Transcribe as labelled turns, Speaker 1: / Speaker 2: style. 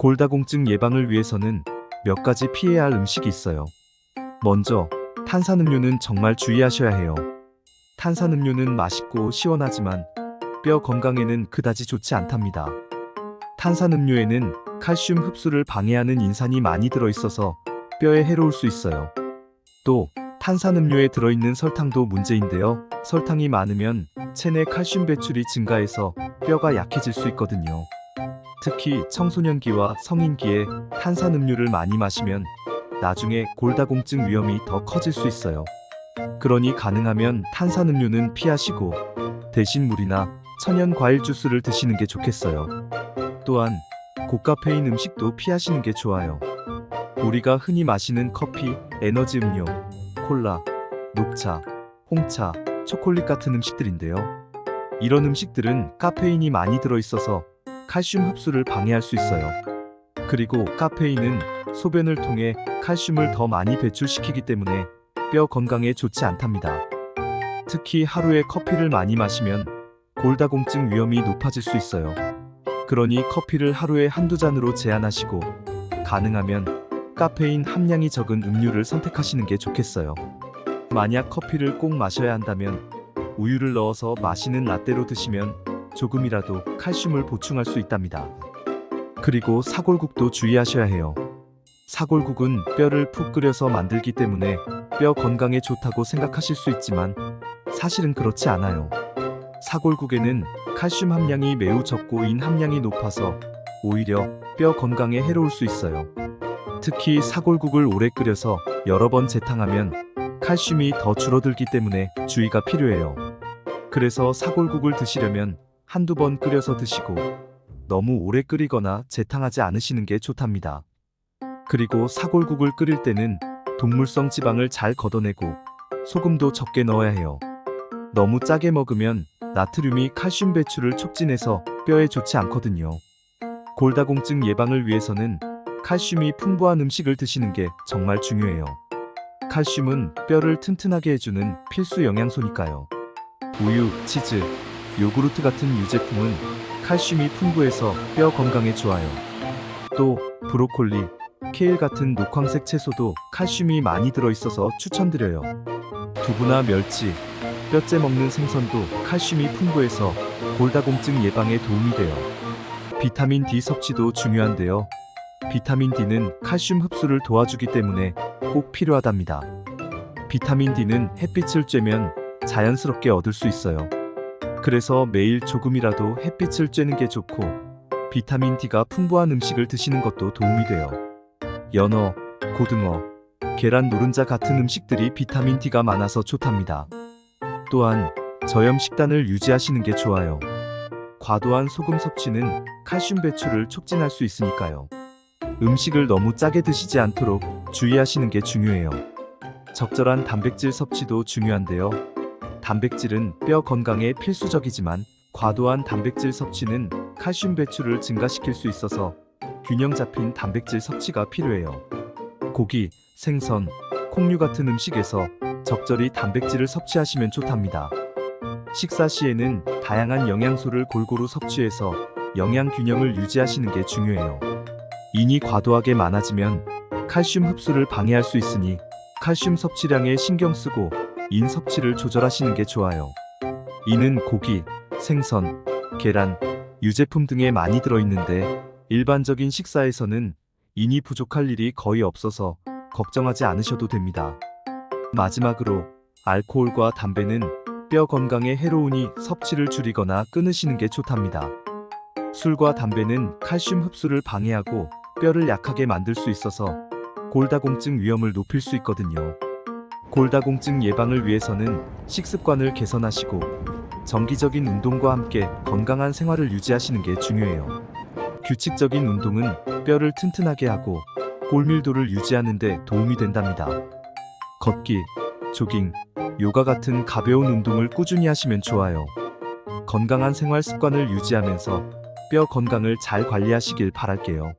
Speaker 1: 골다공증 예방을 위해서는 몇 가지 피해야 할 음식이 있어요. 먼저 탄산음료는 정말 주의하셔야 해요. 탄산음료는 맛있고 시원하지만 뼈 건강에는 그다지 좋지 않답니다. 탄산음료에는 칼슘 흡수를 방해하는 인산이 많이 들어있어서 뼈에 해로울 수 있어요. 또 탄산음료에 들어있는 설탕도 문제인데요. 설탕이 많으면 체내 칼슘 배출이 증가해서 뼈가 약해질 수 있거든요. 특히 청소년기와 성인기에 탄산음료를 많이 마시면 나중에 골다공증 위험이 더 커질 수 있어요. 그러니 가능하면 탄산음료는 피하시고 대신 물이나 천연 과일 주스를 드시는 게 좋겠어요. 또한 고카페인 음식도 피하시는 게 좋아요. 우리가 흔히 마시는 커피, 에너지 음료, 콜라, 녹차, 홍차, 초콜릿 같은 음식들인데요. 이런 음식들은 카페인이 많이 들어있어서 칼슘 흡수를 방해할 수 있어요. 그리고 카페인은 소변을 통해 칼슘을 더 많이 배출시키기 때문에 뼈 건강에 좋지 않답니다. 특히 하루에 커피를 많이 마시면 골다공증 위험이 높아질 수 있어요. 그러니 커피를 하루에 한두 잔으로 제한하시고 가능하면 카페인 함량이 적은 음료를 선택하시는 게 좋겠어요. 만약 커피를 꼭 마셔야 한다면 우유를 넣어서 마시는 라떼로 드시면 조금이라도 칼슘을 보충할 수 있답니다. 그리고 사골국도 주의하셔야 해요. 사골국은 뼈를 푹 끓여서 만들기 때문에 뼈 건강에 좋다고 생각하실 수 있지만 사실은 그렇지 않아요. 사골국에는 칼슘 함량이 매우 적고 인 함량이 높아서 오히려 뼈 건강에 해로울 수 있어요. 특히 사골국을 오래 끓여서 여러 번 재탕하면 칼슘이 더 줄어들기 때문에 주의가 필요해요. 그래서 사골국을 드시려면 한두 번 끓여서 드시고 너무 오래 끓이거나 재탕하지 않으시는 게 좋답니다. 그리고 사골국을 끓일 때는 동물성 지방을 잘 걷어내고 소금도 적게 넣어야 해요. 너무 짜게 먹으면 나트륨이 칼슘 배출을 촉진해서 뼈에 좋지 않거든요. 골다공증 예방을 위해서는 칼슘이 풍부한 음식을 드시는 게 정말 중요해요. 칼슘은 뼈를 튼튼하게 해주는 필수 영양소니까요. 우유, 치즈, 요구르트 같은 유제품은 칼슘이 풍부해서 뼈 건강에 좋아요. 또 브로콜리, 케일 같은 녹황색 채소도 칼슘이 많이 들어있어서 추천드려요. 두부나 멸치, 뼈째 먹는 생선도 칼슘이 풍부해서 골다공증 예방에 도움이 돼요. 비타민 D 섭취도 중요한데요. 비타민 D는 칼슘 흡수를 도와주기 때문에 꼭 필요하답니다. 비타민 D는 햇빛을 쬐면 자연스럽게 얻을 수 있어요. 그래서 매일 조금이라도 햇빛을 쬐는 게 좋고 비타민 D가 풍부한 음식을 드시는 것도 도움이 돼요. 연어, 고등어, 계란 노른자 같은 음식들이 비타민 D가 많아서 좋답니다. 또한 저염 식단을 유지하시는 게 좋아요. 과도한 소금 섭취는 칼슘 배출을 촉진할 수 있으니까요. 음식을 너무 짜게 드시지 않도록 주의하시는 게 중요해요. 적절한 단백질 섭취도 중요한데요. 단백질은 뼈 건강에 필수적이지만 과도한 단백질 섭취는 칼슘 배출을 증가시킬 수 있어서 균형 잡힌 단백질 섭취가 필요해요. 고기, 생선, 콩류 같은 음식에서 적절히 단백질을 섭취하시면 좋답니다. 식사 시에는 다양한 영양소를 골고루 섭취해서 영양 균형을 유지하시는 게 중요해요. 인이 과도하게 많아지면 칼슘 흡수를 방해할 수 있으니 칼슘 섭취량에 신경 쓰고 인 섭취를 조절하시는 게 좋아요. 인은 고기, 생선, 계란, 유제품 등에 많이 들어있는데 일반적인 식사에서는 인이 부족할 일이 거의 없어서 걱정하지 않으셔도 됩니다. 마지막으로 알코올과 담배는 뼈 건강에 해로우니 섭취를 줄이거나 끊으시는 게 좋답니다. 술과 담배는 칼슘 흡수를 방해하고 뼈를 약하게 만들 수 있어서 골다공증 위험을 높일 수 있거든요. 골다공증 예방을 위해서는 식습관을 개선하시고 정기적인 운동과 함께 건강한 생활을 유지하시는 게 중요해요. 규칙적인 운동은 뼈를 튼튼하게 하고 골밀도를 유지하는 데 도움이 된답니다. 걷기, 조깅, 요가 같은 가벼운 운동을 꾸준히 하시면 좋아요. 건강한 생활 습관을 유지하면서 뼈 건강을 잘 관리하시길 바랄게요.